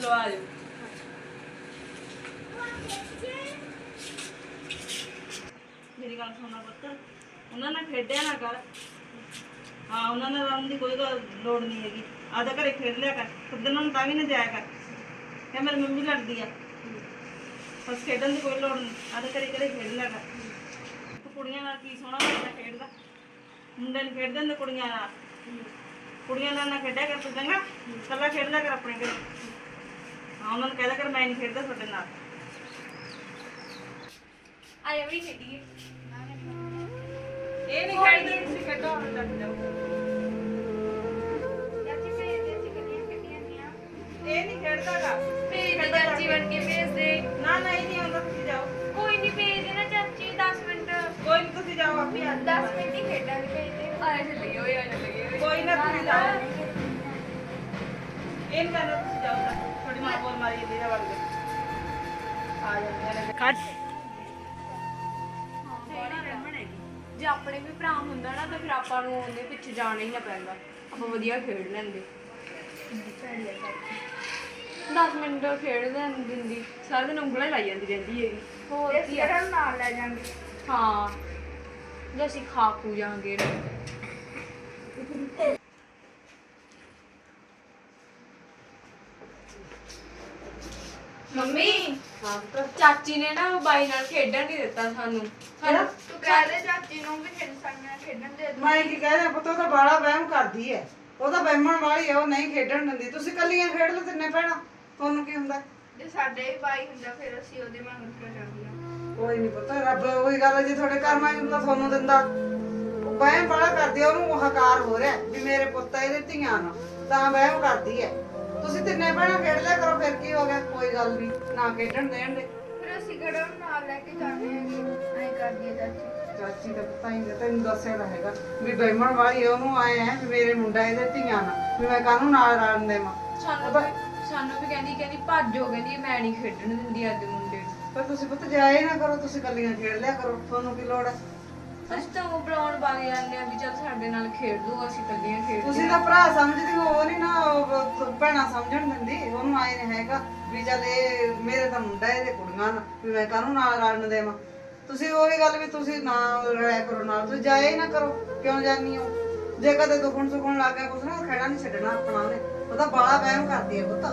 ਲਵਾ ਦਿਓ ਮੇਰੀ ਗੱਲ ਸੁਣਨਾ ਪੁੱਤ। ਉਹਨਾਂ ਨਾਲ ਖੇਡਿਆ ਨਾ ਕਰ। ਹਾਂ, ਉਹਨਾਂ ਨਾਲ ਰਲਣ ਦੀ ਕੋਈ ਗੱਲ ਲੋੜ ਨਹੀਂ ਹੈਗੀ। ਆਦਾ ਘਰੇ ਖੇਡ ਲਿਆ ਕਰ। ਖੁਦ ਨੂੰ ਤਾਂ ਵੀ ਨਾ ਜਾਇਆ ਕਰ। ਕਿ ਮੇਰੀ ਮੰਮੀ ਲੜਦੀ ਆ। ਬਸ ਖੇਡਣ ਦੀ ਕੋਈ ਲੋੜ ਨਹੀਂ। ਆਦਾ ਘਰੇ ਘਰੇ ਖੇਡ ਲਿਆ ਕਰ। ਤੂੰ ਕੁੜੀਆਂ ਨਾਲ ਕੀ ਸੋਹਣਾ ਲੱਗਦਾ ਖੇਡਦਾ। ਮੁੰਡੇ ਨੂੰ ਖੇਡਦੇ ਹੁੰਦੇ ਕੁੜੀਆਂ ਨਾਲ। ਕੁੜੀਆਂ ਨਾਲ ਨਾ ਖੇਡਿਆ ਕਰ ਤੂੰ ਚੰਗਾ। ਕੱਲਾ ਖੇਡ ਕਰ ਆਪਣੇ ਘਰੇ। ਉਹਨਾਂ ਨੂੰ ਕਹਿ ਦਿਆ ਕਰ ਮੈਂ ਨਹੀਂ ਖੇਡਦਾ ਤੁਹਾਡੇ ਨਾਲ। ਆਇਆ ਵੀ ਖੇਡੀਏ। ਇਹ ਨਹੀਂ ਖੇਡਦੇ ਤੁਸੀਂ ਖੇਡੋ ਹੁਣ ਤੱਕ ਜਾਓ। ਚਾਚੀ ਭੇਜ ਦੇ ਅਸੀਂ ਕੱਲੀਆਂ ਖੇਡੀਆਂ ਨਹੀਂ ਆ ਇਹ ਨਹੀਂ ਖੇਡਦਾਗਾ। ਭੇਜ ਦੇ ਚਾਚੀ ਬਣ ਕੇ ਭੇਜ ਦੇ। ਨਾ ਨਾ ਇਹ ਨਹੀਂ ਆਉਂਦਾ ਤੁਸੀਂ ਜਾਓ। ਕੋਈ ਨਹੀਂ ਭੇਜ ਦੇ ਨਾ ਚਾਚੀ 10 ਮਿੰਟ। ਕੋਈ ਨਹੀਂ ਤੁਸੀਂ ਜਾਓ ਆਪੇ ਆ 10 ਮਿੰਟ ਹੀ ਖੇਡਾਂਗੇ ਭੇਜ ਦੇ। ਆਇਆ ਚੱਲੀਏ ਓਏ ਆਇਆ ਚੱਲੀਏ। ਕੋਈ ਇਹ ਨਹੀਂ ਕਹਿੰਦਾ ਤੁਸੀਂ ਜਾਓ ਤਾਂ ਥੋੜੀ ਮਾਂ ਬੋਲ ਮਾਰੀ ਜਾਂਦੀ ਨਾ ਵਰਗੇ ਆ ਜਾਂਦੇ ਨੇ ਕੱਟ। ਜੇ ਆਪਣੇ ਵੀ ਭਰਾ ਹੁੰਦਾ ਨਾ ਤਾਂ ਫਿਰ ਆਪਾਂ ਨੂੰ ਉਹਦੇ ਪਿੱਛੇ ਜਾਣਾ ਹੀ ਨਾ ਪੈਂਦਾ। ਆਪਾਂ ਵਧੀਆ ਖੇਡ ਲੈਂਦੇ। 10 ਮਿੰਟ ਖੇਡ ਲੈਣ ਦਿੰਦੀ। ਸਾਰਾ ਦਿਨ ਉਂਗਲਾਂ ਹੀ ਲਾਈ ਜਾਂਦੀ ਰਹਿੰਦੀ ਹੈਗੀ। ਹੋਰ ਕੀ ਆ? ਨਾਲ ਲੈ ਜਾਂਗੇ ਹਾਂ। ਜੇ ਅਸੀਂ ਖਾ ਖੂ ਜਾਾਂਗੇ ਮੰਮੀ? ਚਾਚੀ ਨੇ ਨਾ ਬਾਈ ਨਾਲ ਖੇਡਣ ਨਹੀਂ ਦਿੱਤਾ ਸਾਨੂੰ। ਸਾਨੂੰ ਤੂੰ ਕਹਿ ਦੇ ਚਾਚੀ ਨੂੰ ਵੀ ਖੇਡ ਸਕਦੇ ਆ ਖੇਡਣ ਦੇ ਮੈਂ ਕੀ ਕਹਿ ਰਿਹਾ ਪੁੱਤ ਉਹ ਤਾਂ ਬਾਲਾ ਵਹਿਮ ਕਰਦੀ ਐ। ਉਹ ਤਾਂ ਵਹਿਮਣ ਵਾਲੀ ਐ ਉਹ ਨਹੀਂ ਖੇਡਣ ਦਿੰਦੀ। ਤੁਸੀਂ ਕੱਲੀਆਂ ਖੇਡ ਲਓ ਤਿੰਨੇ ਭੈਣਾਂ। ਤੁਹਾਨੂੰ ਕੀ ਹੁੰਦਾ? ਜੇ ਸਾਡੇ ਵੀ ਬਾਈ ਹੁੰਦਾ ਫਿਰ ਅਸੀਂ ਉਹਦੇ ਵਾਂਗ ਕਿਉਂ ਜਾਂਦੀਆਂ ਕੋਈ ਨਹੀਂ ਪੁੱਤ ਰੱਬ ਉਹੀ ਗੱਲ ਐ, ਜੇ ਤੁਹਾਡੇ ਕਰਮਾਂ 'ਚ ਹੁੰਦਾ ਤੁਹਾਨੂੰ ਦਿੰਦਾ। ਉਹ ਵਹਿਮ ਬੜਾ ਕਰਦੀ ਐ ਉਹਨੂੰ ਉਹ ਹਕਾਰ ਹੋ ਰਿਹਾ ਵੀ ਮੇਰੇ ਪੁੱਤ ਆ, ਇਹਦੇ ਧੀਆਂ ਨਾ ਤਾਂ ਵਹਿਮ ਕਰਦੀ ਐ। ਤੁਸੀਂ ਤਿੰਨੇ ਭੈਣਾਂ ਖੇਡ ਲਿਆ ਕਰੋ ਫਿਰ ਕੀ ਹੋ ਗਿਆ? ਕੋਈ ਗੱਲ ਨਹੀਂ ਨਾ ਖੇਡਣ ਦੇਣ ਦੇ। ਫਿਰ ਅਸੀਂ ਕਿਹੜਾ ਉਹਨੂੰ ਨਾਲ ਲੈ ਕੇ ਜਾਣੇ ਹੈਗੇ? ਐਂ ਕਰਦੀ ਹੈ ਚਾਚੀ। ਚਾਚੀ ਦਾ ਪਤਾ ਹੀ ਨਹੀਂ ਤੈਨੂੰ ਦੱਸਿਆ ਤਾਂ ਹੈਗਾ ਵੀ ਵਹਿਮਣ ਵਾਲੀ ਉਹਨੂੰ ਆਏ ਹੈ ਵੀ ਮੇਰੇ ਮੁੰਡਾ ਇਹਦੇ ਧੀਆਂ ਨਾ ਵੀ ਮੈਂ ਕਾਹਨੂੰ ਨਾਲ ਰਲਣ ਦੇਵਾਂ? ਸਾਨੂੰ ਵੀ ਸਾਨੂੰ ਵੀ ਕਹਿੰਦੀ ਕਹਿੰਦੀ ਭੱਜੋ ਕਹਿੰਦੀ ਮੈਂ ਨਹੀਂ ਖੇਡਣ ਦਿੰਦੀ ਅੱਜ ਮੁੰਡੇ ਨੂੰ। ਪਰ ਤੁਸੀਂ ਪੁੱਤ ਜਾਏ ਨਾ ਕਰੋ ਤੁਸੀਂ ਕੱਲੀਆਂ ਖੇਡ ਲਿਆ ਕਰੋ ਤੁਹਾਨੂੰ ਕੀ ਲੋੜ ਹੈ ਅਸੀਂ ਤਾਂ ਉਹ ਬੁਲਾਉਣ ਵਗ ਜਾਂਦੇ ਆ ਵੀ ਚੱਲ ਸਾਡੇ ਨਾਲ ਖੇਡ ਲੂ ਅਸੀਂ ਕੱਲੀਆਂ ਖੇਡ ਤੁਸੀਂ ਤਾਂ ਭਰਾ ਸਮਝਦੀ ਹੋ ਉਹ ਨਹੀਂ ਨਾ ਉਹ ਭੈਣਾ ਸਮਝਣ ਦਿੰਦੀ ਉਹਨੂੰ ਆਏ ਨਹੀਂ ਹੈਗਾ ਵੀ ਚੱਲ ਇਹ ਮੇਰੇ ਤਾਂ ਮੁੰਡਾ ਇਹਦੇ ਕੁੜੀਆਂ ਨਾ ਵੀ ਮੈਂ ਕਾਹਨੂੰ ਨਾਲ ਰਲਣ ਦੇਵਾਂ। ਤੁਸੀਂ ਉਹੀ ਗੱਲ ਵੀ ਤੁਸੀਂ ਨਾ ਰਲਿਆ ਕਰੋ ਨਾਲ ਤੁਸੀਂ ਜਾਏ ਹੀ ਨਾ ਕਰੋ ਕਿਉਂ ਜਾਨੀ ਹੋ? ਜੇ ਕਦੇ ਦੁਖਣ ਸੁਖਣ ਲੱਗ ਗਿਆ ਕੁਛ ਨਾ ਖੇੜਾ ਨਹੀਂ ਛੱਡਣਾ ਆਪਣਾ ਉਹਨੇ ਉਹ ਤਾਂ ਬਾਲਾ ਵਹਿਮ ਕਰਦੀ ਹੈ ਪੁੱਤ।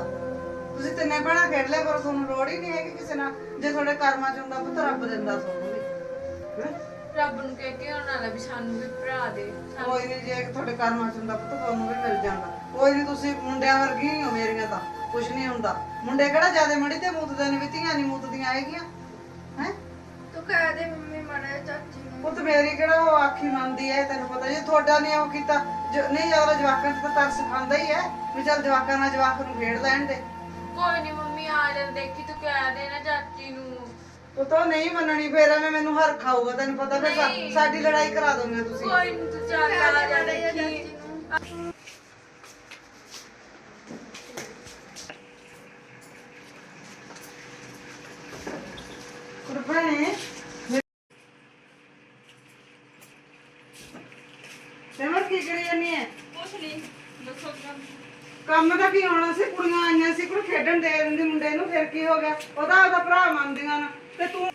ਤੁਸੀਂ ਤਿੰਨੇ ਭੈਣਾਂ ਖੇਡ ਲਿਆ ਕਰੋ ਤੁਹਾਨੂੰ ਲੋੜ ਹੀ ਨਹੀਂ ਹੈਗੀ ਕਿਸੇ ਨਾਲ ਜੇ ਤੁਹਾਡੇ ਕਰਮਾਂ ਚ ਹੁੰਦਾ ਪੁੱਤ ਰੱਬ ਦਿੰਦਾ ਤੁਹਾਨੂੰ ਵੀ। ਹੈਂ? ਰੱਬ ਨੂੰ ਕਹਿ ਕੇ ਉਹਨਾਂ ਨਾਲ ਵੀ ਸਾਨੂੰ ਵੀ ਭਰਾ ਦੇ ਸਾਨੂੰ ਕੋਈ ਨਹੀਂ ਜੇ ਤੁਹਾਡੇ ਕਰਮਾਂ ਚ ਹੁੰਦਾ ਪੁੱਤ ਤੁਹਾਨੂੰ ਵੀ ਮਿਲ ਜਾਂਦਾ। ਕੋਈ ਨਹੀਂ ਤੁਸੀਂ ਮੁੰਡਿਆਂ ਵਰਗੀ ਹੀ ਹੋ ਮੇਰੀਆਂ ਤਾਂ ਕੁਝ ਨਹੀਂ ਹੁੰਦਾ। ਮੁੰਡੇ ਕਿਹੜਾ ਜਿਆਦੇ ਮੜੀ ਤੇ ਮੂਤਦੇ ਨੇ ਵੀ ਧੀਆਂ ਨਹੀਂ ਮੂਤਦੀਆਂ ਹੈਗੀਆਂ ਹੈ? ਤੂੰ ਕਹਿ ਦੇ ਮੰਮੀ ਮਾੜਾ ਜਿਹਾ ਚਾਚੀ ਨੂੰ। ਪੁੱਤ ਮੇਰੀ ਕਿਹੜਾ ਉਹ ਆਖੀ ਮੰਨਦੀ ਹੈ ਤੈਨੂੰ ਪਤਾ ਜੇ ਤੁਹਾਡਾ ਨਹੀਂ ਉਹ ਕੀਤਾ ਜ- ਨਹੀਂ ਅਗਲਾ ਜਵਾਕਾਂ ਚ ਤਾਂ ਤਰਸ ਖਾਂਦਾ ਹੀ ਹੈ ਵੀ ਚੱਲ ਜਵਾਕਾਂ ਨਾਲ ਜਵਾਕ ਨੂੰ ਖੇਡ ਲੈਣ ਦੇ। ਕੋਈ ਨਹੀਂ ਮੰਮੀ ਆ ਜਾ ਦੇਖੀ ਤੂੰ ਕਹਿ ਦੇ ਨਾ ਚਾਚੀ ਨੂੰ। ਉਹ ਤਾਂ ਨਹੀਂ ਮੰਨਣੀ ਫੇਰ ਐਵੇਂ ਮੈਨੂੰ ਹਰ ਖਾਊਗਾ ਤੈਨੂੰ ਪਤਾ ਫਿਰ ਸਾ-। ਸਾਡੀ ਲੜਾਈ ਕਰਾ ਦੋਗੇ ਤੁਸੀਂ। ਕੋਈ ਨਹੀਂ ਤੂੰ ਚੱਲ ਆ ਦੇ ਜਾ ਦੇਖੀ। ਚਾਚੀ ਨੂੰ ਕੁਰਬਾਨੇ ਸਿਮਰ ਕੀ ਕਰੀ ਜਾਨੀ ਹੈ ਕੁਛ ਨਹੀਂ ਦੱਸੋ ਕੰਮ ਕੰਮ ਤਾਂ ਕੀ ਹੋਣਾ ਸੀ? ਕੁੜੀਆਂ ਆਈਆਂ ਸੀ ਕੋਈ ਖੇਡਣ ਦੇ ਦਿੰਦੀ ਮੁੰਡੇ ਨੂੰ ਫਿਰ ਕੀ ਹੋ ਗਿਆ? ਉਹਦਾ ਉਹਦਾ ਭਰਾ ਮੰਨਦੀਆਂ ਨਾ। ਤੇ ਤੂੰ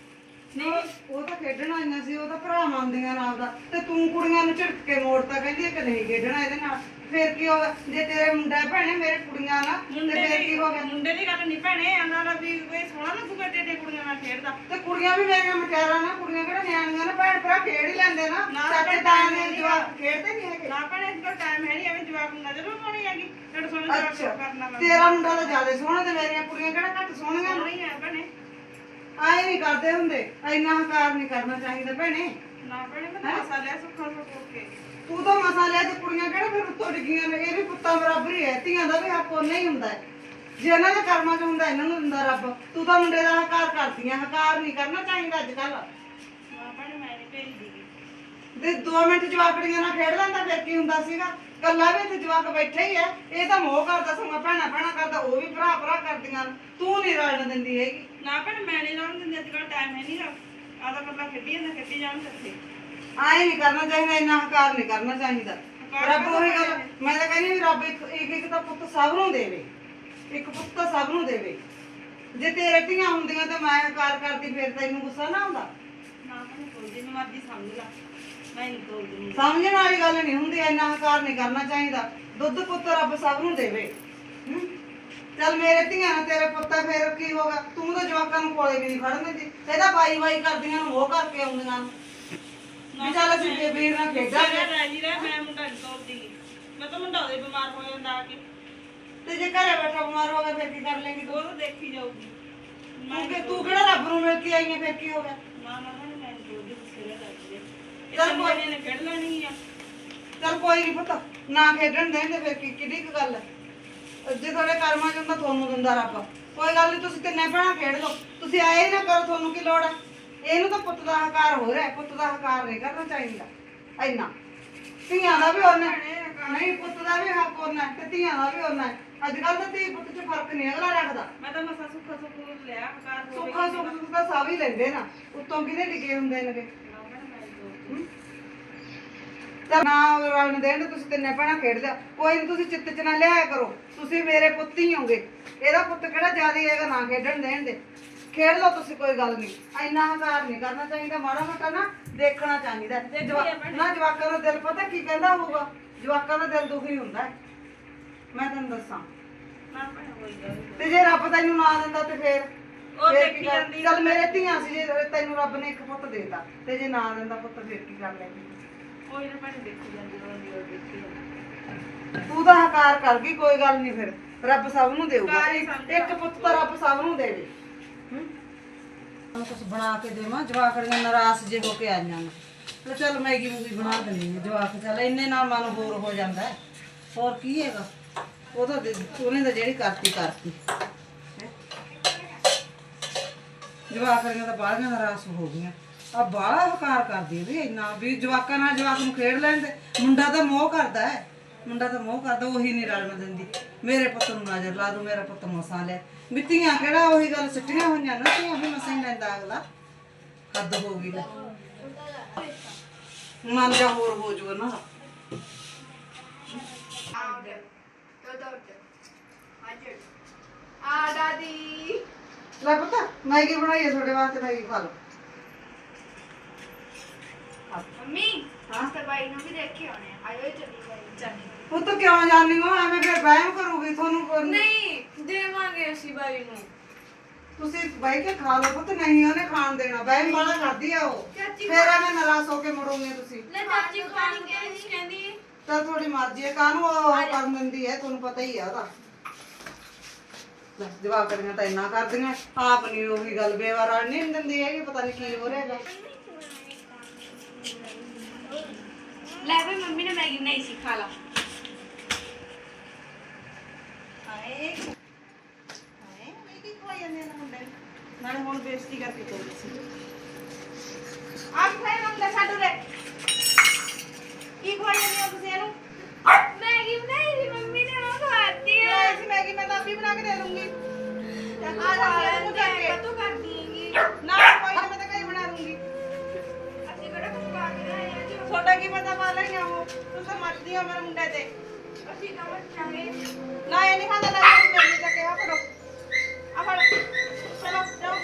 ਨਹੀਂ ਉਹ ਤਾਂ ਖੇਡਣ ਆਈਆਂ ਸੀ ਉਹਦਾ ਭਰਾ ਮੰਨਦੀਆਂ ਨਾ ਆਪਦਾ ਤੇ ਤੂੰ ਕੁੜੀਆਂ ਨੂੰ ਝਟਕ ਕੇ ਮੋੜਤਾ ਕਹਿੰਦੀ ਹੈ ਕਿ ਨਹੀਂ ਖੇਡਣਾ ਇਹਦੇ ਨਾਲ। ਫਿਰ ਕੀ ਹੋ ਗਿਆ? ਜੇ ਤੇਰੇ ਮੁੰਡਾ ਭੈਣੇ ਮੇਰੇ ਕੁੜੀਆਂ ਨਾ ਤੇ ਮੁੰਡੇ ਫਿਰ ਕੀ ਹੋ ਗਿਆ? ਦੀ ਮੁੰਡੇ ਦੀ ਗੱਲ ਨਹੀਂ ਭੈਣੇ ਇਹਨਾਂ ਦਾ ਵੀ ਕੋਈ ਸੋਹਣਾ ਲੱਗੂਗਾ ਟੇਡੇ ਕੁੜੀਆਂ ਨਾਲ ਖੇਡਦਾ। ਤੇ ਕੁੜੀਆਂ ਵੀ ਮੇਰੀਆਂ ਮਟਿਆਰਾਂ ਨਾ ਕੁੜੀਆਂ ਕਿਹੜਾ ਨਿਆਣੀਆਂ ਨਾ ਭੈਣ ਭਰਾ ਖੇਡ ਹੀ ਲੈਂਦੇ ਨਾ। ਨਾ ਭੈਣ ਤਾਏ ਨਹੀਂ ਦੇ ਜਵਾਕ ਖੇਡਦੇ ਨਹੀਂ ਹੈਗੇ। ਨਾ ਭੈਣੇ ਇਸ ਕੋਲ ਟਾਈਮ ਹੈ ਨਹੀਂ ਐਵੇਂ ਜਵਾਬ ਨੂੰ ਨਜ਼ਰ ਪਾਉਣੀ ਹੈਗੀ ਜਿਹੜਾ ਸੋਹਣਾ ਜਵਾਬ ਅੱਛਾ। ਕਰਨਾ ਮੈਂ ਤੇਰਾ ਮੁੰਡਾ ਤਾਂ ਜ਼ਿਆਦਾ ਸੋਹਣਾ ਤੇ ਮੇਰੀਆਂ ਕੁੜੀਆਂ ਕਿਹੜਾ ਘੱਟ ਸੋਹਣੀਆਂ ਨੇ? ਨਹੀਂ ਹੈ ਭੈਣੇ। ਆਏ ਨਹੀਂ ਕਰਦੇ ਹੁੰਦੇ। ਇੰਨਾ ਹੰਕਾਰ ਨਹੀਂ ਕਰਨਾ ਚਾਹੀਦਾ ਭੈਣੇ। ਨਾ ਭੈਣੇ ਮੈਂ ਲਿਆ ਸੁੱਖਾ ਸੁੱਖ ਕੇ। ਤੂੰ ਤਾਂ ਮਸਾ ਲਿਆ ਤੇ ਕੁੜੀਆਂ ਕਿਹੜਾ ਫਿਰ ਉੱਤੋਂ ਡਿੱਗੀਆਂ ਨੇ? ਇਹ ਵੀ ਪੁੱਤਾਂ ਬਰਾਬਰ ਹੀ ਹੈ। ਧੀਆਂ ਦਾ ਵੀ ਹੱਕ ਉਹਨਾਂ ਹੀ ਹੁੰਦਾ ਹੈ। ਜੇ ਇਹਨਾਂ ਦੇ ਕਰਮਾਂ 'ਚ ਹੁੰਦਾ ਇਹਨਾਂ ਨੂੰ ਦਿੰਦਾ ਰੱਬ। ਤੂੰ ਤਾਂ ਮੁੰਡੇ ਦਾ ਹੰਕਾਰ ਕਰਦੀਆਂ। ਹੰਕਾਰ ਨਹੀਂ ਕਰਨਾ ਚਾਹੀਦਾ ਅੱਜ ਕੱਲ ਨਾ ਭੈਣੇ ਮੈਂ ਨਹੀਂ ਭੇਜਦੀ। ਗੀ। ਤੇ 2 ਮਿੰਟ ਜਵਾਕੜੀਆਂ ਨਾਲ ਖੇਡ ਲੈਂਦਾ ਫਿਰ ਕੀ ਹੁੰਦਾ ਸੀਗਾ? ਕੱਲਾ ਵੀ ਇੱਥੇ ਜਵਾਕ ਬੈਠੇ ਹੀ ਐ ਇਹ ਤਾਂ ਮੋਹ ਕਰਦਾ ਸਮਾਂ ਭੈਣਾ ਭੈਣਾ ਕਰਦਾ ਉਹ ਵੀ ਭਰਾ ਭਰਾ ਕਰਦੀਆਂ। ਨੇ। ਤੂੰ ਨਹੀਂ ਰਲਣ ਦਿੰਦੀ ਹੈਗੀ। ਨਾ ਭੈਣੇ ਮੈਂ ਨਹੀਂ ਲਾਉਣ ਦਿੰਦੀ ਅੱਜ ਕੱਲ ਟਾਈਮ ਹੈ ਨਹੀਂਗਾ ਆਦਾ ਕੱਲਾ ਖੇਡੀ ਜਾਂਦਾ ਖੇਡੀ ਜਾਣ ਕਿੱਥੇ ਆਏ ਨਹੀਂ ਕਰਨਾ ਚਾਹੀਦਾ ਇੰਨਾ ਹੰਕਾਰ ਨਹੀਂ ਕਰਨਾ ਚਾਹੀਦਾ। ਰੱਬ ਉਹੀ ਗੱਲ ਮੈਂ ਤਾਂ ਕਹਿੰਦੀ ਵੀ ਰੱਬ ਇੱਕ ਇੱਕ ਇੱਕ ਤਾਂ ਪੁੱਤ ਸਭ ਨੂੰ ਦੇਵੇ। ਇੱਕ ਪੁੱਤ ਤਾਂ ਸਭ ਨੂੰ ਦੇਵੇ। ਜੇ ਤੇਰੇ ਧੀਆਂ ਹੁੰਦੀਆਂ ਤਾਂ ਮੈਂ ਹਕਾਰ ਕਰਦੀ ਫਿਰ ਤੈਨੂੰ ਗੁੱਸਾ ਨਾ ਆਉਂਦਾ। ਨਾ ਮੈਂ ਕੋਈ ਜਿੰਨੀ ਮਰਜ਼ੀ ਸਮਝ ਲਾ। ਨਹੀਂ ਸਮਝਣ ਵਾਲੀ ਗੱਲ ਨਹੀਂ ਹੁੰਦੀ ਇੰਨਾ ਹਕਾਰ ਨਹੀਂ ਕਰਨਾ ਚਾਹੀਦਾ। ਦੁੱਧ ਪੁੱਤ ਰੱਬ ਸਭ ਨੂੰ ਦੇਵੇ? ਚੱਲ ਮੇਰੇ ਧੀਆਂ ਨਾਲ ਤੇਰੇ ਪੁੱਤਾਂ ਫੇਰ ਕੀ ਹੋਗਾ ਤੂੰ ਤਾਂ ਜਵਾਕਾਂ ਨੂੰ ਕੋਲੇ ਵੀ ਨਹੀਂ ਖੜਨ ਦਿੰਦੀ। ਇਹਦਾ ਬਾਈ ਬਾਈ ਕਰਦੀਆਂ ਨੂੰ ਉਹ ਕਰਕੇ ਆਉਂਦੀਆਂ ਵੀ ਚੱਲ ਅਸੀਂ ਵੀਰ ਨਾਲ ਖੇਡਾਂਗੇ ਜਾ ਰਹਿ ਜੀ ਰਹਿ ਮੈਂ ਮੁੰਡਾ ਨਹੀਂ ਤੋਲਦੀ ਮੈਂ ਤਾਂ ਮੁੰਡਾ ਉਹਦੇ ਬਿਮਾਰ ਹੋ ਜਾਂਦਾ ਆ ਕੇ। ਤੇ ਜੇ ਘਰੇ ਬੈਠਾ ਬਿਮਾਰ ਹੋ ਗਿਆ ਫਿਰ ਕੀ ਕਰ ਲੇਂਗੀ ਤੂੰ? ਦੇਖੀ ਜਾਊਗੀ। ਤੂੰ ਕਿਹੜਾ ਰੱਬ ਨੂੰ ਮਿਲ ਕੇ ਆਈ ਹੈ ਫਿਰ ਕੀ ਹੋ ਗਿਆ ਨਾ ਨਾ ਨਾ ਮੈਂ ਨਹੀਂ ਤੋਲਦੀ ਗੁੱਸੇ ਰਹਿ ਲੱਗਦੀ ਹੈ ਚੱਲ ਕੋਈ- ਨੇ ਖੇਡ ਲੈਣੀ ਆ ਚੱਲ ਕੋਈ ਨਹੀਂ ਪਤਾ ਨਾ ਖੇਡਣ ਦੇਣ ਤੇ ਫਿਰ ਕੀ ਕਿਹੜੀ ਕੁ ਗੱਲ ਹੈ? ਜੇ ਤੁਹਾਡੇ ਕਰਮਾਂ ਹੁੰਦਾ ਤੁਹਾਨੂੰ ਦਿੰਦਾ ਰੱਬ। ਕੋਈ ਗੱਲ ਨਹੀਂ ਤੁਸੀਂ ਤਿੰਨੇ ਭੈਣਾਂ ਖੇਡ ਲਓ। ਤੁਸੀਂ ਆਏ ਹੀ ਨਾ ਕਰੋ ਤੁਹਾਨੂੰ ਕੀ ਲੋੜ ਹੈ? ਇਹਨੂੰ ਤਾਂ ਪੁੱਤ ਦਾ ਹਕਾਰ ਹੋ ਰਿਹਾ ਪੁੱਤ ਦਾ ਹਕਾਰ ਨਹੀਂ ਕਰਨਾ ਚਾਹੀਦਾ। ਇੰਨਾ। ਧੀਆਂ ਦਾ ਵੀ ਉਹਨਾਂ ਨਹੀਂ ਪੁੱਤ ਦਾ ਵੀ ਹੱਕ ਉਹਨਾਂ ਤੇ ਧੀਆਂ ਦਾ ਵੀ ਉਹਨਾਂ ਅੱਜ ਕੱਲ ਤਾਂ ਧੀ ਪੁੱਤ ਚ ਫ਼ਰਕ ਨਹੀਂ ਅਗਲਾ ਰੱਖਦਾ। ਮੈਂ ਤਾਂ ਮਸਾ ਸੁੱਖਾ ਸੁੱਖ ਲਿਆ ਹਕਾਰ ਸੁੱਖਾ ਸੁੱਖ ਤਾਂ ਸਭ ਹੀ ਲੈਂਦੇ ਨਾ। ਉੱਤੋਂ ਕਿਹਦੇ ਡਿੱਗੇ ਹੁੰਦੇ ਨੇਗੇ? ਤਾਂ ਨਾ ਰਲਣ ਦੇਣ ਤੁਸੀਂ ਤਿੰਨੇ ਭੈਣਾਂ ਖੇਡ ਲਿਆ। ਕੋਈ ਨੀ ਤੁਸੀਂ ਚਿੱਤ ਚ ਨਾ ਲਿਆਇਆ ਕਰੋ। ਤੁਸੀਂ ਮੇਰੇ ਪੁੱਤ ਹੀ ਹੋਗੇ। ਇਹਦਾ ਪੁੱਤ ਕਿਹੜਾ ਜ਼ਿਆਦਾ ਹੈਗਾ ਨਾ ਖੇਡਣ ਦੇਣ ਦੇ। ਖੇਡ ਲਓ ਤੁਸੀਂ ਕੋਈ ਗੱਲ ਨਹੀਂ ਇੰਨਾ ਹੰਕਾਰ ਨਹੀਂ ਕਰਨਾ ਚਾਹੀਦਾ। ਮਾੜਾ ਮੋਟਾ ਨਾ ਦੇਖਣਾ ਚਾਹੀਦਾ। ਜਵਾ- ਨਾ ਜਵਾਕਾਂ ਦਾ ਦਿਲ ਪਤਾ ਕੀ ਕਹਿੰਦਾ ਹੋਊਗਾ? ਜਵਾਕਾਂ ਦਾ ਦਿਲ ਦੁਖੀ ਹੁੰਦਾ ਹੈ। ਮੈਂ ਤੁਹਾਨੂੰ ਦੱਸਾਂ। ਤੇ ਜੇ ਰੱਬ ਤੈਨੂੰ ਨਾ ਦਿੰਦਾ ਤੇ ਫੇਰ? ਉਹ ਫੇਰ ਦੇਖੀ ਕੀ ਕਰ- ਜਾਂਦੀ ਚੱਲ ਮੇਰੇ ਧੀਆਂ ਸੀ ਜੇ ਤੈਨੂੰ ਰੱਬ ਨੇ ਇੱਕ ਪੁੱਤ ਦੇਤਾ। ਤੇ ਜੇ ਨਾ ਦਿੰਦਾ ਪੁੱਤ ਫੇਰ ਕੀ ਕਰ ਲੈਂਦੀ ਕੋਈ ਨਾ ਭੈਣ ਦੇਖੀ ਜਾਂਦੀ ਰੋਂਦੀ ਉਹ ਦੇਖੀ ਜਾਂਦੀ। ਤੂੰ ਤਾਂ ਹਕਾਰ ਕਰ ਗਈ ਕੋਈ ਗੱਲ ਨਹੀਂ ਫਿਰ। ਰੱਬ ਸਭ ਨੂੰ ਦੇਊਗਾ। ਇੱਕ ਸਮਝ ਇੱਕ ਪੁੱਤ ਤਾਂ ਰੱਬ ਸਭ ਨੂੰ ਦੇਵੇ। ਕੁਝ ਬਣਾ ਕੇ ਦੇਵਾਂ ਜਵਾਕੜੀਆਂ ਨਾਰਾਜ਼ ਜੇ ਹੋ ਕੇ ਆਈਆਂ ਨੇ ਤੇ ਚੱਲ ਮੈਗੀ ਮੂਗੀ ਬਣਾ ਦਿੰਦੀ ਹਾਂ ਜਵਾਕ ਚੱਲ ਇੰਨੇ ਨਾਲ ਮਨ ਹੋਰ ਹੋ ਜਾਂਦਾ ਹੈ। ਹੋਰ ਕੀ ਹੈਗਾ? ਉਹ ਤਾਂ ਦੇ- ਉਹਨੇ ਤਾਂ ਜਿਹੜੀ ਕਰਤੀ ਕਰਤੀ। ਜਵਾਕੜੀਆਂ ਤਾਂ ਬਾਹਲੀਆਂ ਨਾਰਾਜ਼ ਹੋ ਗਈਆਂ। ਆ ਬਾਹਲਾ ਹਕਾਰ ਕਰਦੀ ਵੀ ਇੰਨਾ ਵੀ ਜਵਾਕਾਂ ਨਾਲ ਜਵਾਕ ਨੂੰ ਖੇਡ ਲੈਣ ਦੇ। ਮੁੰਡਾ ਤਾਂ ਮੋਹ ਕਰਦਾ ਹੈ। ਮੁੰਡਾ ਤਾਂ ਮੋਹ ਕਰਦਾ ਉਹੀ ਨਹੀਂ ਰਲਣ ਦਿੰਦੀ। ਮੇਰੇ ਪੁੱਤ ਨੂੰ ਨਜ਼ਰ ਲਾ ਦੂ ਮੇਰਾ ਪੁੱਤ ਮਸਾਂ ਵੀ ਧੀਆਂ ਕਿਹੜਾ ਉਹੀ ਗੱਲ ਸਿੱਟੀਆਂ ਹੋਈਆਂ ਨਾ ਧੀਆਂ ਵੀ ਮਸਾਂ ਹੀ ਲੈਂਦਾ ਅਗਲਾ। ਹੱਦ ਹੋ ਗਈ ਲੈ। ਮਨ ਜਾ ਹੋਰ ਹੋ ਜੂ ਨਾ। ਆ ਦਾਦੀ। ਲੈ ਪਤਾ ਮੈਗੀ ਬਣਾਈ ਹੈ ਤੁਹਾਡੇ ਵਾਸਤੇ ਮੈਗੀ ਖਾ ਲਓ। ਬਾਈ ਨੂੰ ਵੀ ਦੇਖ ਕੇ ਆਉਣੇ ਆ। ਆਇਓ ਚੱਲੀ ਬਾਈ ਚੱਲੀ ਉਹ ਤਾਂ ਕਿਉਂ ਜਾਣੀ ਹੋ ਐਵੇਂ ਫਿਰ ਵਹਿਮ ਕਰੂਗੀ ਤੁਹਾਨੂੰ ਕੋਈ- ਨਹੀਂ ਦੇਵਾਂਗੇ ਅਸੀਂ ਬਾਈ ਨੂੰ ਤੁਸੀਂ ਬਹਿ ਕੇ ਖਾ ਲਓ ਪੁੱਤ ਨਹੀਂ ਉਹਨੇ ਖਾਣ ਦੇਣਾ ਵਹਿਮ ਵਾਲਾ ਕਰਦੀ ਆ ਉਹ ਚਾਚੀ ਫਿਰ ਐਵੇਂ ਨਾਰਾਜ਼ ਹੋ ਕੇ ਮੁੜੋਗੇ ਤੁਸੀਂ ਲੈ ਚਾਚੀ ਖਾਣ ਨੂੰ ਕਹਿੰਦੀ ਕਹਿੰਦੀ ਤਾਂ ਤੁਹਾਡੀ ਮਰਜ਼ੀ ਹੈ ਕਾਹਨੂੰ ਉਹ ਕਰਨ ਦਿੰਦੀ ਹੈ ਤੁਹਾਨੂੰ ਪਤਾ ਹੀ ਆ ਉਹਦਾ ਲੈ ਜਵਾਬ ਕਰੀਆਂ ਤਾਂ ਇੰਨਾ ਕਰਦੀਆਂ ਆਪ ਨਹੀਂ ਉਹੀ ਗੱਲ ਬੇਵਾਰ ਨਹੀਂ ਦਿੰਦੀ ਹੈਗੀ ਪਤਾ ਨਹੀਂ ਕੀ ਹੋ ਰਿਹਾ ਹੈਗਾ ਲੈ ਵੀ ਮੰਮੀ ਨੇ ਮੈਗੀ ਬਣਾਈ ਸੀ ਖਾ ਲਾ। ਹਾਏ ਹਾਏ ਮੈਂ ਕੀ ਖਵਾਈ ਜਾਂਦੇ ਨੇ ਮੁੰਡੇ ਨੂੰ? ਨਾਲੇ ਹੁਣ ਬੇਇੱਜ਼ਤੀ ਕਰਕੇ ਤੋੜੀ ਸੀ। ਆਪ ਖਾਏ ਮੰਗਾ ਸਾਡੂ ਰੇ ਕੀ ਖਵਾਈ ਜਾਂਦੇ ਹੋ ਤੁਸੀਂ ਇਹਨੂੰ? ਮੈਗੀ ਬਣਾਈ ਸੀ ਮੰਮੀ ਨੇ ਉਹ ਖਾਤੀ ਆ। ਮੈਂ ਸੀ ਮੈਗੀ ਮੈਂ ਤਾਂ ਆਪੀ ਬਣਾ ਕੇ ਦੇ ਦੂੰਗੀ ਆ ਦਾਦੀ ਨੂੰ ਕਰਕੇ। ਤੂੰ ਕਰਦੀ ਹੈਗੀ। ਨਾ ਕੋਈ ਨਾ ਮੈਂ ਤਾਂ ਘਰੇ ਬਣਾ ਦੂੰਗੀ ਕੀ ਪਤਾ ਪਾ ਲੈਣਾ ਉਹ? ਤੂੰ ਤਾਂ ਮੱਚਦੀ ਹੋ ਮੇਰੇ ਮੁੰਡੇ ਤੇ। ਅਸੀਂ ਤਾਂ ਬੱਚਾਂਗੇ ਨਾ ਇਹ ਨਹੀਂ ਖਾਂਦਾ ਨਾ ਇਹ ਮੇਰੇ ਤੇ। ਕਿਹਾ ਫੜੋ। ਆ ਫੜ। ਚਲੋ ਜਾਓ।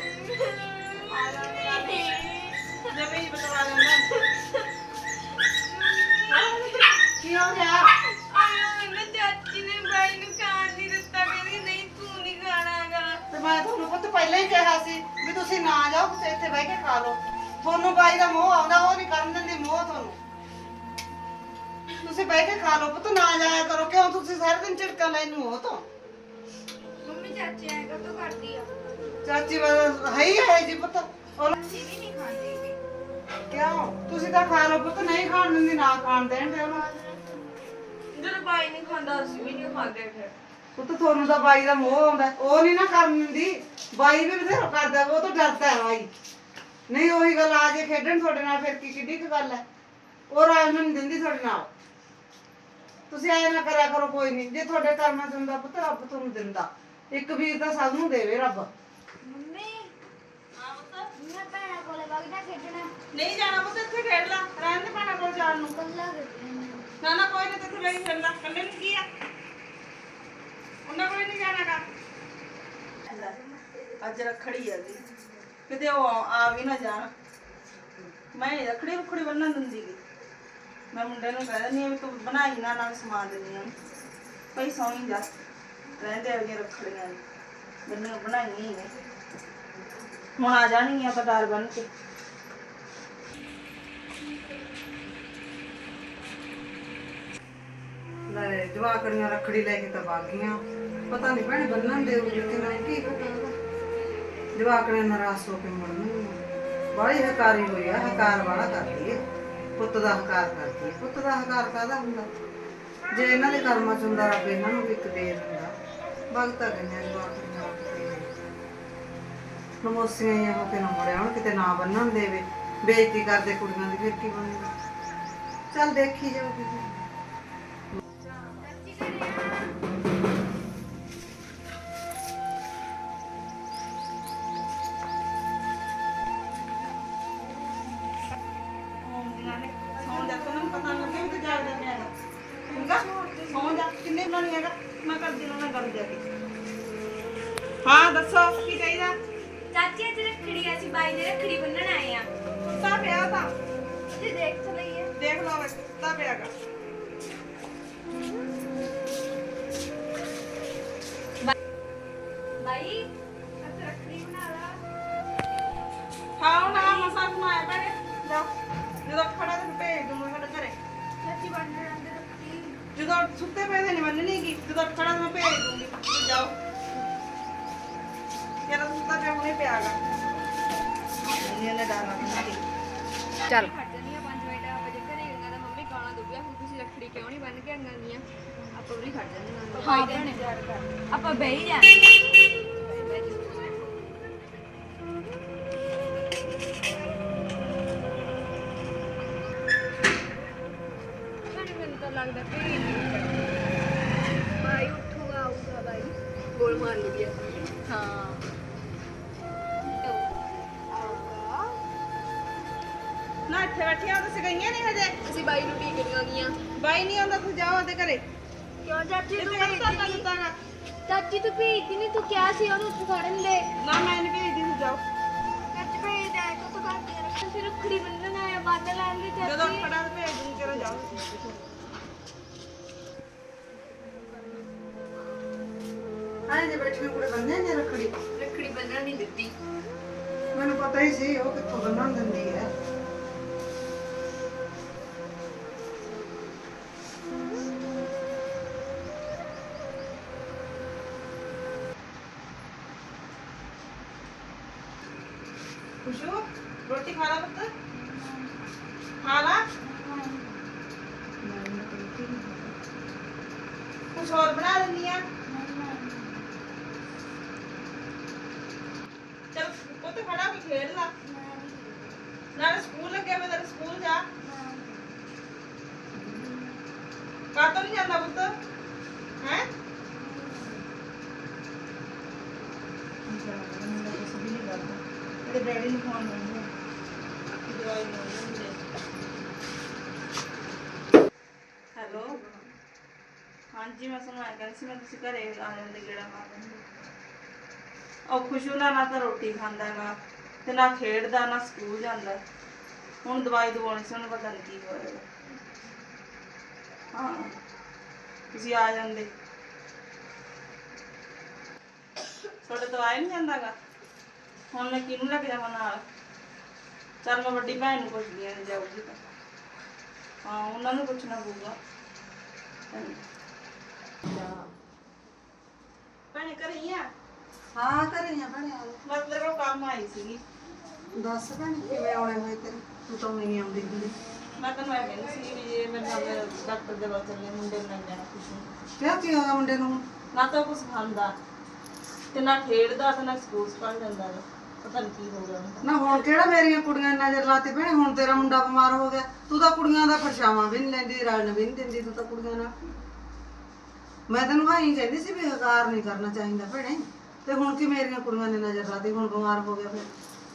ਜਮੇ ਹੀ ਬਤਵਾ ਕੀ ਹੋ ਗਿਆ? ਨਾ ਨੇ ਨੂੰ ਤੂੰ ਮੈਂ ਤੁਹਾਨੂੰ ਪੁੱਤ ਪਹਿਲਾਂ ਹੀ ਕਿਹਾ ਸੀ ਵੀ ਤੁਸੀਂ ਨਾ ਜਾਓ ਤੁਸੀਂ ਇੱਥੇ ਬਹਿ ਕੇ ਖਾ ਲਓ। ਤੁਹਾਨੂੰ ਬਾਈ ਦਾ ਮੋਹ ਆਉਂਦਾ ਉਹ ਨਹੀਂ ਕਰਨ ਦਿੰਦੀ ਮੋਹ ਤੁਹਾਨੂੰ। ਤੁਸੀਂ ਬਹਿ ਕੇ ਖਾ ਲਓ ਪੁੱਤ ਨਾ ਜਾਇਆ ਕਰੋ। ਕਿਉਂ ਤੁਸੀਂ ਸਾਰਾ ਦਿਨ ਝਿੜਕਾਂ ਲੈਣ ਨੂੰ ਹੋ ਤੋਂ? ਮੰਮੀ ਚਾਚੀ ਐ ਕਦੋਂ ਕਰਦੀ ਆ? ਚਾਚੀ ਬਸ ਹੈ ਹੀ ਹੈ ਜੀ ਪੁੱਤ। ਉਹ ਅਸੀਂ ਵੀ ਨਹੀਂ ਖਾਂਦੇ ਹੈਗੇ। ਕਿਉਂ? ਤੁਸੀਂ ਤਾਂ ਖਾ ਲਓ ਪੁੱਤ ਨਹੀਂ ਖਾਣ ਦਿੰਦੀ ਨਾ ਖਾਣ ਦੇਣ ਤੇ ਉਹਨੂੰ ਜਦੋਂ ਬਾਈ ਨਹੀਂ ਖਾਂਦਾ ਅਸੀਂ ਵੀ ਨਹੀਂ ਖਾਂਦੇ ਫਿਰ। ਪੁੱਤ ਤੁਹਾਨੂੰ ਤਾਂ ਬਾਈ ਦਾ ਮੋਹ ਆਉਂਦਾ। ਉਹ ਨਹੀਂ ਨਾ ਕਰਨ ਦਿੰਦੀ। ਬਾਈ ਵੀ ਬਥੇਰਾ ਕਰਦਾ ਉਹ ਤਾਂ ਡਰਦਾ ਹੈ ਬਾਈ। ਨਹੀਂ ਉਹੀ ਗੱਲ ਆ ਜੇ ਖੇਡਣ ਤੁਹਾਡੇ ਨਾਲ ਫਿਰ ਕੀ ਕਿੱਡੀ ਕੁ ਗੱਲ ਹੈ? ਉਹ ਰਾਜ ਨੂੰ ਨਹੀਂ ਦਿੰਦੀ ਤੁਹਾਡੇ ਨਾਲ। ਤੁਸੀਂ ਐ ਨਾ ਕਰਿਆ ਕਰੋ ਕੋਈ ਨਹੀਂ ਜੇ ਤੁਹਾਡੇ ਕਰਮਾਂ ਚ ਹੁੰਦਾ ਪੁੱਤ ਰੱਬ ਤੁਹਾਨੂੰ ਦਿੰਦਾ। ਇੱਕ ਵੀਰ ਤਾਂ ਸਭ ਨੂੰ ਦੇਵੇ ਰੱਬ। ਮੰਮੀ ਮੈਂ ਭੈਣਾਂ ਕੋਲੇ ਵਗਦਾ ਖੇਡਣਾ। ਨਹੀਂ ਜਾਣਾ ਪੁੱਤ ਇੱਥੇ ਖੇਡ ਲੈ ਰਹਿਣ ਦੇ ਪਾਣਾ ਕੋਲ ਜਾਣ ਨੂੰ। ਕੱਲਾ ਖੇਡਣਾ ਨਾ ਨਾ ਕੋਈ ਨਹੀਂ ਤੇ ਤੂੰ ਲਈ ਫਿਰਦਾ ਕੱਲੇ ਨੂੰ ਕੀ ਆ? ਉਹਨਾਂ ਕੋਈ ਨਹੀਂ ਜਾਣਾਗਾ ਅੱਜ ਰੱਖੜੀ ਆ ਜੀ। ਕਿਤੇ ਉਹ ਆ ਵੀ ਨਾ ਜਾਣ। ਮੈਂ ਰੱਖੜੀ ਰੁਖੜੀ ਬੰਨਣ ਦਿੰਦੀ ਗੀ। ਮੈਂ ਮੁੰਡੇ ਨੂੰ ਕਹਿ ਦਿੰਦੀ ਆ ਵੀ ਤੂੰ ਬਣਾਈ ਨਾ, ਨਾਲ ਸਮਾਨ ਦਿੰਦੀ ਆ ਭਈ ਸੌਂ ਜਾ। ਰਹਿੰਦੇ ਆ ਗਏ ਰੱਖੜੀਆਂ। ਦੀ ਬਣਾਈਆਂ ਹੀ ਨੇ। ਹੁਣ ਆ ਜਾਣਗੀਆਂ ਪਟਾਰ ਬਣ ਕੇ। ਲੈ, ਜਵਾਕੜੀਆਂ ਰੱਖੜੀ ਲੈ ਕੇ ਤਾਂ ਬਾਗੀਆਂ ਪਤਾ ਨਹੀਂ ਭੈਣੇ ਬੰਨਣ ਦੇ ਉਹ ਕਿ ਨਹੀਂ ਕੀ ਪਤਾ ਜਵਾਕੜੀਆਂ ਨਾਰਾਜ਼ ਹੋ ਕੇ ਮੁੜਨ ਬੜੀ ਹਕਾਰੀ ਹੋਈ ਆ, ਹਕਾਰ ਵਾਲਾ ਕਰਦੀ ਏ ਪੁੱਤ ਦਾ ਹਕਾਰ ਕਰਦੀ ਏ ਪੁੱਤ ਦਾ ਹਕਾਰ ਕਾਹਦਾ ਹੁੰਦਾ? ਜੇ ਇਹਨਾਂ ਦੇ ਕਰਮਾਂ ਚ ਹੁੰਦਾ, ਰੱਬ ਇਹਨਾਂ ਨੂੰ ਵੀ ਇੱਕ ਦੇ ਦਿੰਦਾ। ਭਗਤਾ ਗਈਆਂ ਜਵਾਕੜੀਆਂ ਨਮੋਸੀਆਂ ਹੀ ਹੋ ਕੇ ਨਾ ਮੁੜਿਆ ਹੁਣ, ਕਿਤੇ ਨਾ ਬੰਨਣ ਦੇਵੇ। ਬੇਇੱਜ਼ਤੀ ਕਰਦੇ ਕੁੜੀਆਂ ਦੀ, ਫਿਰ ਕੀ ਬਣੂਗਾ? ਚੱਲ ਦੇਖੀ ਜਾਓ ਕਿਤੇ ਤੇ ਦੇਖ ਤਾਂ ਲਈਏ ਦੇਖ ਲਓ ਵੇ ਤਾਂ ਪਿਆਗਾ ਬਾਈ ਅੱਜ ਰੱਖੜੀ ਬਣਾ ਲਾ ਹਾਂ ਹੁਣ ਆ ਮਸਾਂ ਕਮਾਇਆ ਭੈਣੇ ਜਾ ਜਦੋਂ ਖੜਾ ਤੇ ਭੇਜ ਦੂੰਗਾ ਸਾਡੇ ਘਰੇ ਚਾਚੀ ਬੰਨਣ ਆਂਦੇ ਰੱਖੜੀ ਜਦੋਂ ਸੁੱਤੇ ਪਏ ਤੇ ਨਹੀਂ ਮੰਨਣੀ ਗੀ ਜਦੋਂ ਖੜਾ ਤੇ ਮੈਂ ਭੇਜ ਦੂੰਗੀ ਤੁਸੀਂ ਜਾਓ ਯਾਰ ਸੁੱਤਾ ਪਿਆ ਹੁਣੇ ਪਿਆਗਾ ਇਹਨੇ ਨੇ ਡਾਲਾ ਬਣਾ ਦਊਗਾ ਹੁਣ ਤੁਸੀਂ ਰੱਖੜੀ ਕਿਉਂ ਨਹੀਂ ਬੰਨ ਕੇ ਆਂਗਾਂ ਆਪਾਂ ਵੀ ਖੜ ਜਾਂਦੇ ਹਾਂ। ਹਾਂ ਭੈਣੇ ਆਪਾਂ ਬਹਿ ਹੀ ਜਾਂਦੇ ਲੱਗਦਾ ਕਿ ਬਾਈ ਉੱਠੂਗਾ ਆਊਗਾ ਬਾਈ ਗੋਲ ਮਾਰ ਲੂਗੀ ਹਾਂ। ਆਊਗਾ। ਨਾ ਇੱਥੇ ਬੈਠੀਆਂ ਤੁਸੀਂ ਗਈਆਂ ਨਹੀਂ ਹਜੇ? ਅਸੀਂ ਬਾਈ ਨੂੰ ਟੀਕਰੀਆਂ ਗਈਆਂ। ਬਾਈ ਨਹੀਂ ਆਉਂਦਾ ਤੁਸੀਂ ਜਾਓ ਉਹਦੇ ਘਰੇ। ਕਿਉਂ ਚਾਚੀ ਇੱਥੇ ਕਦੋਂ ਧਰਨਾ ਦਿੱਤਾਗਾ ਚਾਚੀ ਤੂੰ ਭੇਜਦੀ ਨਹੀਂ ਤੂੰ ਕਿਹਾ ਸੀ ਉਹਨੂੰ ਖੜਨ ਦੇ ਨਾ ਮੈਂ ਨਹੀਂ ਭੇਜਦੀ ਤੁਸੀਂ ਜਾਓ। ਚਾਚੀ ਭੇਜ ਦੇ ਤੂੰ ਤਾਂ ਕਰਦੀ ਰੱਖ ਫਿਰ ਰੱਖੜੀ ਬੰਨਣ ਆਇਆ ਬੰਨ ਲੈਣਗੇ ਜਦੋਂ ਚਾਚੀ। ਖੜਾ ਤੇ ਭੇਜ ਦੂੰਗੀ ਚਲੋ ਜਾਓ। ਆਏ ਜੇ ਬੈਠੀਆਂ ਕੁੜੇ ਬੰਨੇ ਨੇ ਰੱਖੜੀ। ਰੱਖੜੀ ਬੰਨਣ ਨਹੀਂ ਦਿੱਤੀ। ਮੈਨੂੰ ਪਤਾ ਹੀ ਸੀ ਉਹ ਕਿੱਥੋਂ ਬੰਨਣ ਦਿੰਦੀ ਹੈ। ਖੁਸ਼ੂ ਰੋਟੀ ਖਾ ਲਾ ਪੁੱਤ ਖਾ ਲਾ ਕੁਛ ਹੋਰ ਬਣਾ ਦਿੰਦੀ ਆ ਚਲ ਪੁੱਤ ਖੜਾ ਹੋ ਕੇ ਖੇਡ ਲਾ ਨਾਲੇ ਸਕੂਲ ਲੱਗਿਆ ਮੈਂ ਤੇਰੇ ਸਕੂਲ ਜਾ ਕਾਤੋਂ ਨਹੀਂ ਜਾਂਦਾ ਪੁੱਤ ਡੈਡੀ ਨੂੰ ਫੋਨ ਕਰਨਾ ਦਵਾਈ ਲੈਣੀ ਹੈਲੋ? ਹਾਂਜੀ, ਮੈਂ ਸੁਣਿਆ ਕਹਿੰਦੀ ਸੀ, ਮੈਂ ਤੁਸੀਂ ਘਰੇ ਆ ਜਾਂਦੇ, ਗੇੜਾ ਮਾਰ ਉਹ ਖੁਸ਼ੂ ਨਾਲ ਨਾ ਤਾਂ ਰੋਟੀ ਖਾਂਦਾ ਹੈਗਾ ਤੇ ਨਾ ਖੇਡਦਾ, ਨਾ ਸਕੂਲ ਜਾਂਦਾ। ਹੁਣ ਦਵਾਈ ਦਵਾਉਣੀ ਸੀ, ਉਹਨੂੰ ਪਤਾ ਨਹੀਂ ਕੀ ਹੋਇਆ ਹਾਂ, ਤੁਸੀਂ ਆ ਜਾਂਦੇ। ਤੁਹਾਡੇ ਤੋਂ ਆਇਆ ਨਹੀਂ ਜਾਂਦਾਗਾ ਹੁਣ ਮੈਂ ਕਿਹਨੂੰ ਲੈ ਕੇ ਜਾਵਾਂ ਨਾਲ? ਚੱਲ ਮੈਂ ਵੱਡੀ ਭੈਣ ਨੂੰ ਪੁੱਛਦੀ ਆਂ ਜੇ ਜਾਊਗੀ ਤਾਂ। ਹਾਂ ਉਹਨਾਂ ਨੂੰ ਪੁੱਛਣਾ ਪਊਗਾ। ਭੈਣੇ ਘਰੇ ਹੀ ਆ? ਹਾਂ ਘਰੇ ਆ ਭੈਣੇ। ਆ ਜਾ। ਬਸ ਤੇਰੇ ਕੋਲ ਕੰਮ ਆਈ ਸੀਗੀ। ਦੱਸ ਭੈਣੇ ਕਿਵੇਂ ਆਉਣੇ ਹੋਏ ਤੇਰੇ? ਤੂੰ ਤਾਂ ਨਹੀਂ ਆਉਂਦੀ ਹੁੰਦੀ। ਮੈਂ ਤੈਨੂੰ ਇਹ ਕਹਿੰਦੀ ਸੀ ਵੀ ਜੇ ਮੇਰੇ ਨਾਲ ਡਾਕਟਰ ਦੇ ਵੱਲ ਚੱਲੇ ਮੁੰਡੇ ਨੂੰ ਲੈ ਜਾਣਾ ਕੁਛ। ਕਿਹਾ ਕੀ ਹੋਇਆ ਮੁੰਡੇ ਨੂੰ? ਨਾ ਤਾਂ ਕੁਛ ਖਾਂਦਾ ਤੇ ਨਾ ਖੇਡਦਾ ਤੇ ਨਾ ਸਕੂਲ ਪੜ੍ਹ ਜਾਂਦਾ। ਪਤਾ ਨਹੀਂ ਕੀ ਹੋ ਗਿਆ। ਉਹਨੂੰ ਨਾ ਹੁਣ ਕਿਹੜਾ ਮੇਰੀਆਂ ਕੁੜੀਆਂ ਨੇ ਨਜ਼ਰ ਲਾਤੀ ਭੈਣੇ, ਹੁਣ ਤੇਰਾ ਮੁੰਡਾ ਬਿਮਾਰ ਹੋ ਗਿਆ। ਤੂੰ ਤਾਂ ਕੁੜੀਆਂ ਦਾ ਪਰਛਾਵਾਂ ਵੀ ਨਹੀਂ ਲੈਂਦੀ ਰਲਣ ਵੀ ਨਹੀਂ ਦਿੰਦੀ ਤੂੰ ਤਾਂ ਕੁੜੀਆਂ ਨਾਲ। ਮੈਂ ਤੈਨੂੰ ਹਾਂ ਹੀ ਕਹਿੰਦੀ ਸੀ ਵੀ ਹਕਾਰ ਨਹੀਂ ਕਰਨਾ ਚਾਹੀਦਾ ਭੈਣੇ। ਤੇ ਹੁਣ ਕੀ ਮੇਰੀਆਂ ਕੁੜੀਆਂ ਨੇ ਨਜ਼ਰ ਲਾਤੀ, ਹੁਣ ਬਿਮਾਰ ਹੋ ਗਿਆ ਫਿਰ।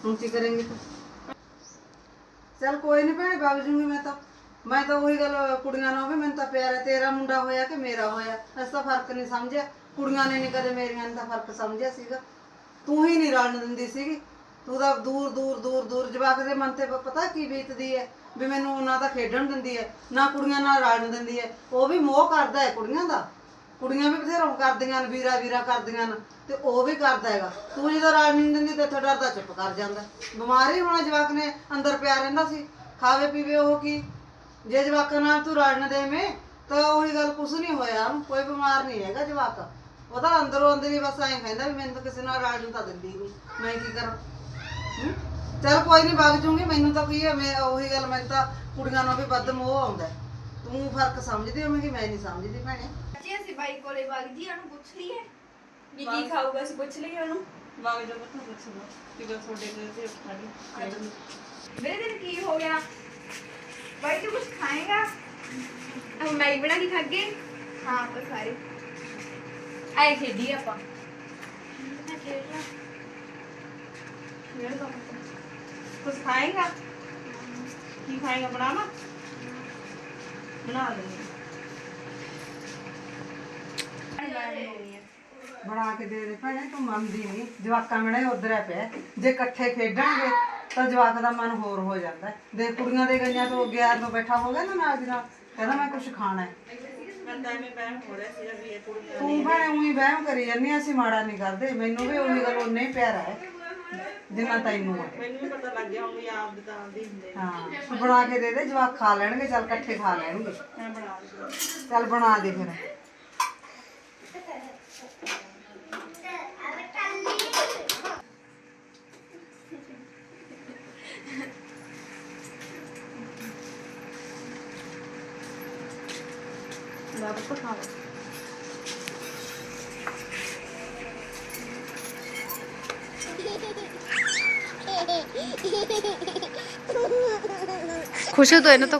ਹੁਣ ਕੀ ਕਰਾਂਗੇ ਤੂੰ ਚੱਲ ਕੋਈ ਨਹੀਂ ਭੈਣੇ, ਵਗ ਜੂੰਗੀ ਮੈਂ ਤਾਂ। ਮੈਂ ਤਾਂ ਉਹੀ ਗੱਲ ਕੁੜੀਆਂ ਨਾਲ ਵੀ ਮੈਨੂੰ ਤਾਂ ਪਿਆਰ ਹੈ, ਤੇਰਾ ਮੁੰਡਾ ਹੋਇਆ ਕਿ ਮੇਰਾ ਹੋਇਆ? ਅਸੀਂ ਤਾਂ ਫ਼ਰਕ ਨਹੀਂ ਸਮਝਿਆ। ਕੁੜੀਆਂ ਨੇ ਨਹੀਂ ਕਦੇ ਮੇਰੀਆਂ ਨੇ ਤਾਂ ਫ਼ਰਕ ਸਮਝਿਆ ਸੀਗਾ। ਤੂੰ ਹੀ ਨਹੀਂ ਰਲਣ ਦਿੰਦੀ ਸੀਗੀ। ਤੂੰ ਤਾਂ ਦੂਰ ਦੂਰ ਦੂਰ ਦੂਰ ਜਵਾਕ ਦੇ ਮਨ ਤੇ ਪ- ਪਤਾ ਕੀ ਬੀਤਦੀ ਹੈ? ਵੀ ਮੈਨੂੰ ਨਾ ਤਾਂ ਖੇਡਣ ਦਿੰਦੀ ਹੈ, ਨਾ ਕੁੜੀਆਂ ਨਾਲ ਰਲਣ ਦਿੰਦੀ ਹੈ। ਉਹ ਵੀ ਮੋਹ ਕਰਦਾ ਹੈ ਕੁੜੀਆਂ ਦਾ। ਕੁੜੀਆਂ ਵੀ ਬਥੇਰਾ ਕਰਦੀਆਂ ਨੇ ਵੀਰਾ ਵੀਰਾ ਕਰਦੀਆਂ ਨੇ ਤੇ ਉਹ ਵੀ ਕਰਦਾ ਹੈਗਾ। ਤੂੰ ਜਦੋਂ ਰਲ ਨਹੀਂ ਦਿੰਦੀ ਤੇ ਇੱਥੋਂ ਡਰਦਾ, ਚੁੱਪ ਕਰ ਜਾਂਦਾ। ਬਿਮਾਰ ਹੀ ਹੋਣਾ ਜਵਾਕ ਨੇ, ਅੰਦਰ ਪਿਆ ਰਹਿੰਦਾ ਸੀ। ਖਾਵੇ, ਪੀਵੇ ਉਹ ਕੀ? ਜੇ ਜਵਾਕਾਂ ਨਾਲ ਤੂੰ ਰਲਣ ਦੇਵੇਂ, ਤਾਂ ਉਹੀ ਗੱਲ ਕੁਛ ਨਹੀਂ ਹੋਇਆ। ਉਹਨੂੰ ਕੋਈ ਬਿਮਾਰ ਨਹੀਂ ਹੈਗਾ ਜਵਾਕ। ਉਹ ਤਾਂ ਅੰਦਰੋਂ ਅੰਦਰ ਹੀ ਬਸ ਐਂ ਕਹਿੰਦਾ ਵੀ ਮੈਨੂੰ ਤਾਂ ਕਿਸੇ ਨਾਲ ਰਾਜੂ ਤਾਂ ਦਿੰਦੀ ਨਹੀਂ ਮੈਂ ਕੀ ਕਰਾਂ? ਹੂੰ? ਚੱਲ ਕੋਈ ਨਹੀਂ ਵਗ ਜੂੰਗੀ ਮੈਨੂੰ ਤਾਂ ਕੀ ਹੈ ਮੈਂ ਉਹੀ ਗੱਲ ਮੈਨੂੰ ਤਾਂ ਕੁੜੀਆਂ ਨਾਲ ਵੀ ਵੱਧ ਮੋਹ ਆਉਂਦਾ ਹੈ। ਤੂੰ ਫ਼ਰਕ ਸਮਝਦੀ ਹੋਵੇਂ ਕਿ ਮੈਂ ਨਹੀਂ ਸਮਝਦੀ ਭੈਣੇ। ਜੀ ਅਸੀਂ ਬਾਈ ਕੋਲੇ ਵਗ ਜੀ ਉਹਨੂੰ ਪੁੱਛ ਲਈਏ। ਵੀ ਕੀ ਖਾਊਗਾ ਅਸੀਂ ਪੁੱਛ ਲਈਏ ਉਹਨੂੰ। ਵਗ ਜਾ ਮਤ ਪੁੱਛ ਲਓ। ਕਿ ਬਸ ਤੁਹਾਡੇ ਦੇ ਤੇ ਉੱਠਾ ਲਈ ਮੇਰੇ ਦਿਨ ਕੀ ਹੋ ਗਿਆ? ਬਾਈ ਤੂੰ ਕੁਝ ਖਾਏਗਾ? ਹਮ ਮੈਗੀ ਬਣਾ ਕੇ ਖਾ ਗਏ ਹਾਂ ਪਰ ਸਾਰੇ ਆਏ ਬਣਾ ਕੇ ਦੇ ਭੈਣੇ, ਤੂੰ ਮੰਨਦੀ ਨਹੀਂ। ਜਵਾਕਾਂ ਮੜੇ ਉਧਰ ਪਿਆ ਜੇ ਇਕੱਠੇ ਖੇਡਾਂਗੇ, ਤਾਂ ਜਵਾਕ ਦਾ ਮਨ ਹੋਰ ਹੋ ਜਾਂਦਾ ਦੇ ਕੁੜੀਆਂ ਦੇ ਗਈਆਂ ਤੋਂ ਅੱਗੇ ਆ ਬੈਠਾ ਹੋ ਗਿਆ ਨਾ ਨਾਲ ਮੈਂ ਕੁਝ ਖਾਣਾ ਹੈ। ਤੂੰ ਭੈਣੇ ਉਹੀ ਬਹਿਮ ਕਰੀ ਜਾਂਦੀ ਅਸੀਂ ਮਾੜਾ ਨਹੀਂ ਕਰਦੇ ਮੈਨੂੰ ਵੀ ਉਹੀ ਗੱਲ ਉਹਨੇ ਪਿਆਰਾ ਹੈ ਜਿੰਨਾ ਤੈਨੂੰ ਹੈ। ਮੈਨੂੰ ਵੀ ਪਤਾ ਲੱਗ ਗਿਆ ਹੁਣ ਆਪ ਦੇ ਦੀ ਹਾਂ ਬਣਾ ਕੇ ਦੇ ਦੇ ਜਵਾਕ ਖਾ ਲੈਣਗੇ ਚੱਲ ਇਕੱਠੇ ਖਾ ਲੈਣਗੇ। ਚੱਲ ਬਣਾ ਦੇ ਫਿਰ। যতক্ষণ হবে খুশি তো এটা তো